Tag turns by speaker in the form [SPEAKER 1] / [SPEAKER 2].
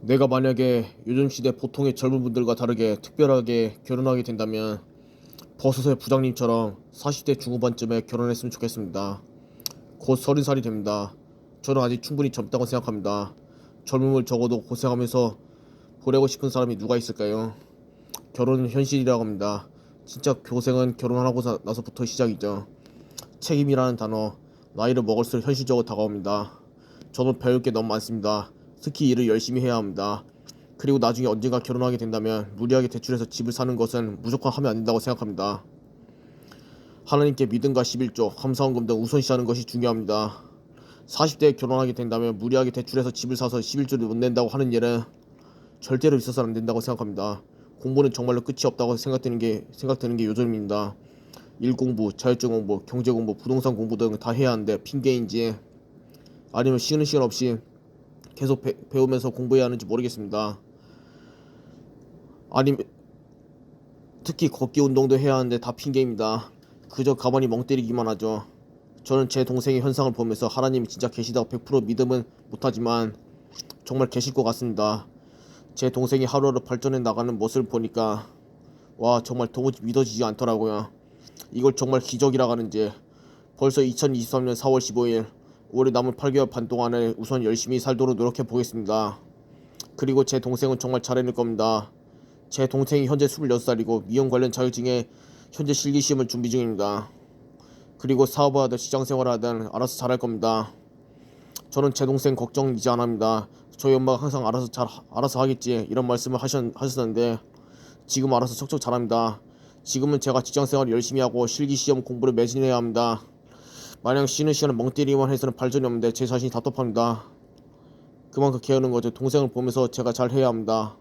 [SPEAKER 1] 내가 만약에 요즘 시대 보통의 젊은 분들과 다르게 특별하게 결혼하게 된다면 버섯의 부장님처럼 40대 중후반쯤에 결혼했으면 좋겠습니다. 곧 30살이 됩니다. 저는 아직 충분히 젊다고 생각합니다. 젊음을 적어도 고생하면서 보내고 싶은 사람이 누가 있을까요? 결혼은 현실이라고 합니다. 진짜 고생은 결혼하고 사- 나서부터 시작이죠. 책임이라는 단어, 나이를 먹을수록 현실적으로 다가옵니다. 저는 배울 게 너무 많습니다. 특히 일을 열심히 해야 합니다. 그리고 나중에 언젠가 결혼하게 된다면 무리하게 대출해서 집을 사는 것은 무조건 하면 안 된다고 생각합니다. 하나님께 믿음과 11조, 감사원금 등 우선시하는 것이 중요합니다. 40대에 결혼하게 된다면 무리하게 대출해서 집을 사서 11조를 못 낸다고 하는 일은 절대로 있어서는 안 된다고 생각합니다. 공부는 정말로 끝이 없다고 생각되는 게 생각되는 게 요즘입니다. 일 공부, 자율적 공부, 경제 공부, 부동산 공부 등 다 해야 하는데 핑계인지 아니면 쉬는 시간 없이 계속 배, 배우면서 공부해야 하는지 모르겠습니다. 아니면 특히 걷기 운동도 해야 하는데 다 핑계입니다. 그저 가만히 멍 때리기만 하죠. 저는 제 동생의 현상을 보면서 하나님이 진짜 계시다고 100% 믿음은 못하지만 정말 계실 것 같습니다. 제 동생이 하루하루 발전해 나가는 모습을 보니까 와 정말 도무지 믿어지지 않더라고요. 이걸 정말 기적이라 하는지 벌써 2023년 4월 15일 올해 남은 8개월 반 동안에 우선 열심히 살도록 노력해 보겠습니다. 그리고 제 동생은 정말 잘해낼 겁니다. 제 동생이 현재 26살이고 미용 관련 자격증에 현재 실기 시험을 준비 중입니다. 그리고 사업을 하든 시장 생활을 하든 알아서 잘할 겁니다. 저는 제 동생 걱정 이제 안 합니다. 저희 엄마가 항상 알아서 잘 알아서 하겠지 이런 말씀을 하셨, 하셨는데 지금 알아서 척척 잘합니다. 지금은 제가 직장 생활을 열심히 하고 실기 시험 공부를 매진해야 합니다. 마냥 쉬는 시간에 멍 때리기만 해서는 발전이 없는데 제 자신이 답답합니다. 그만큼 게으른 거죠. 동생을 보면서 제가 잘 해야 합니다.